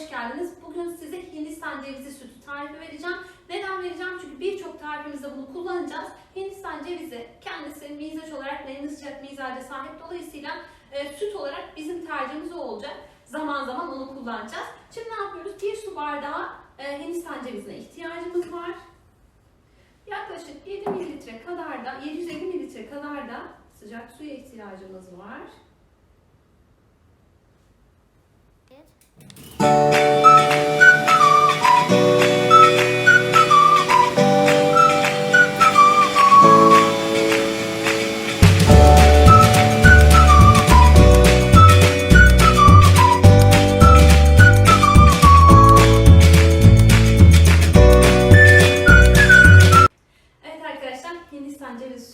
hoş geldiniz. Bugün size Hindistan cevizi sütü tarifi vereceğim. Neden vereceğim? Çünkü birçok tarifimizde bunu kullanacağız. Hindistan cevizi kendisi mizaç olarak nemli sıcak mizaca sahip. Dolayısıyla e, süt olarak bizim tercihimiz olacak. Zaman zaman onu kullanacağız. Şimdi ne yapıyoruz? Bir su bardağı e, Hindistan cevizine ihtiyacımız var. Yaklaşık 7 mililitre kadar da 750 mililitre kadar da sıcak suya ihtiyacımız var.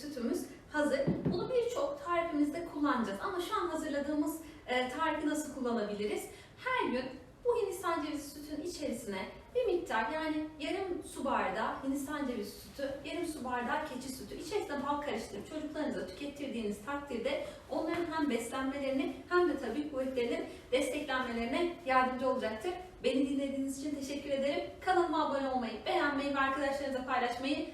Sütümüz hazır. Bunu birçok tarifimizde kullanacağız ama şu an hazırladığımız e, tarifi nasıl kullanabiliriz? Her gün bu Hindistan cevizi sütün içerisine bir miktar yani yarım su bardağı Hindistan cevizi sütü, yarım su bardağı keçi sütü içerisine bal karıştırıp çocuklarınıza tükettirdiğiniz takdirde onların hem beslenmelerini hem de tabii kuvvetlerinin desteklenmelerine yardımcı olacaktır. Beni dinlediğiniz için teşekkür ederim. Kanalıma abone olmayı, beğenmeyi ve arkadaşlarınızla paylaşmayı.